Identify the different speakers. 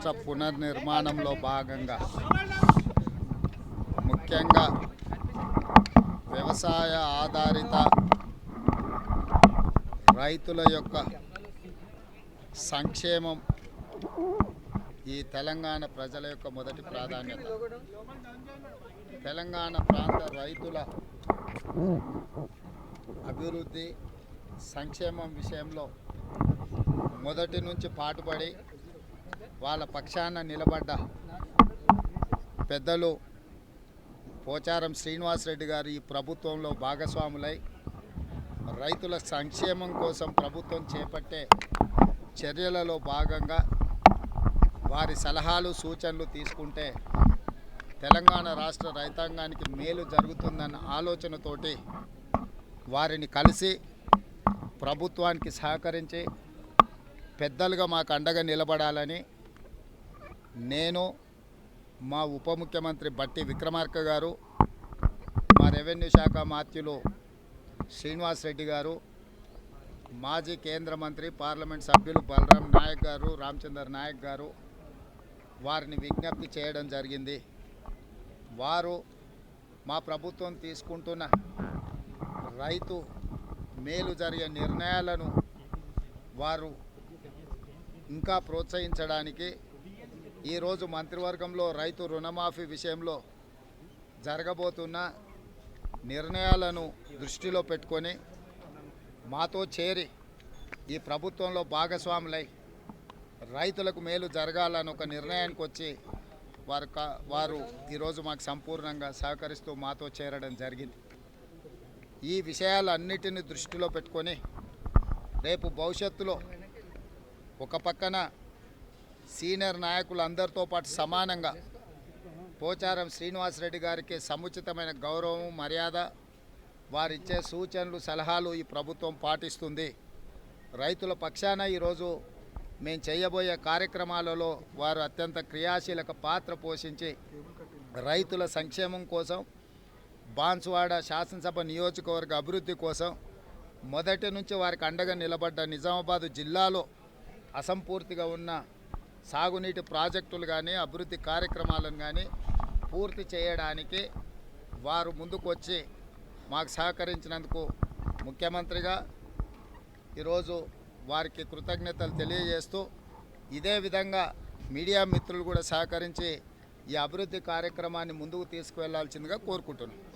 Speaker 1: రాష్ట్ర పునర్నిర్మాణంలో భాగంగా ముఖ్యంగా వ్యవసాయ ఆధారిత రైతుల యొక్క సంక్షేమం ఈ తెలంగాణ ప్రజల యొక్క మొదటి ప్రాధాన్యత. తెలంగాణ ప్రాంత రైతుల అభివృద్ధి సంక్షేమం విషయంలో మొదటి నుంచి పాటుపడి వాళ్ళ పక్షాన నిలబడ్డ పెద్దలు పోచారం శ్రీనివాసరెడ్డి గారు ఈ ప్రభుత్వంలో భాగస్వాములై రైతుల సంక్షేమం కోసం ప్రభుత్వం చేపట్టే చర్యలలో భాగంగా వారి సలహాలు సూచనలు తీసుకుంటే తెలంగాణ రాష్ట్ర రైతాంగానికి మేలు జరుగుతుందన్న ఆలోచనతోటి వారిని కలిసి ప్రభుత్వానికి సహకరించి పెద్దలుగా మాకు అండగా నిలబడాలని నేను మా ఉప ముఖ్యమంత్రి బట్టి విక్రమార్క గారు మా రెవెన్యూ శాఖ మాత్యులు శ్రీనివాస్ రెడ్డి గారు మాజీ కేంద్ర మంత్రి పార్లమెంట్ సభ్యులు బలరాం నాయక్ గారు రామచందర్ నాయక్ గారు వారిని విజ్ఞప్తి చేయడం జరిగింది. వారు మా ప్రభుత్వం తీసుకుంటున్న రైతు మేలు జరిగే నిర్ణయాలను వారు ఇంకా ప్రోత్సహించడానికి ఈరోజు మంత్రివర్గంలో రైతు రుణమాఫీ విషయంలో జరగబోతున్న నిర్ణయాలను దృష్టిలో పెట్టుకొని మాతో చేరి ఈ ప్రభుత్వంలో భాగస్వాములై రైతులకు మేలు జరగాలని ఒక నిర్ణయానికి వచ్చి వారు వారు ఈరోజు మాకు సంపూర్ణంగా సహకరిస్తూ మాతో చేరడం జరిగింది. ఈ విషయాలన్నిటిని దృష్టిలో పెట్టుకొని రేపు భవిష్యత్తులో ఒక పక్కన సీనియర్ నాయకులు అందరితో పాటు సమానంగా పోచారం శ్రీనివాసరెడ్డి గారికి సముచితమైన గౌరవం మర్యాద వారిచ్చే సూచనలు సలహాలు ఈ ప్రభుత్వం పాటిస్తుంది. రైతుల పక్షాన ఈరోజు మేము చేయబోయే కార్యక్రమాలలో వారు అత్యంత క్రియాశీలక పాత్ర పోషించి రైతుల సంక్షేమం కోసం బాన్సువాడ శాసనసభ నియోజకవర్గ అభివృద్ధి కోసం మొదటి నుంచి వారికి అండగా నిలబడ్డ నిజామాబాద్ జిల్లాలో అసంపూర్తిగా ఉన్న సాగునీటి ప్రాజెక్టులు కానీ అభివృద్ధి కార్యక్రమాలను కానీ పూర్తి చేయడానికి వారు ముందుకు వచ్చి మాకు సహకరించినందుకు ముఖ్యమంత్రిగా ఈరోజు వారికి కృతజ్ఞతలు తెలియజేస్తూ ఇదే విధంగా మీడియా మిత్రులు కూడా సహకరించి ఈ అభివృద్ధి కార్యక్రమాన్ని ముందుకు తీసుకువెళ్ళాల్సిందిగా కోరుకుంటున్నాను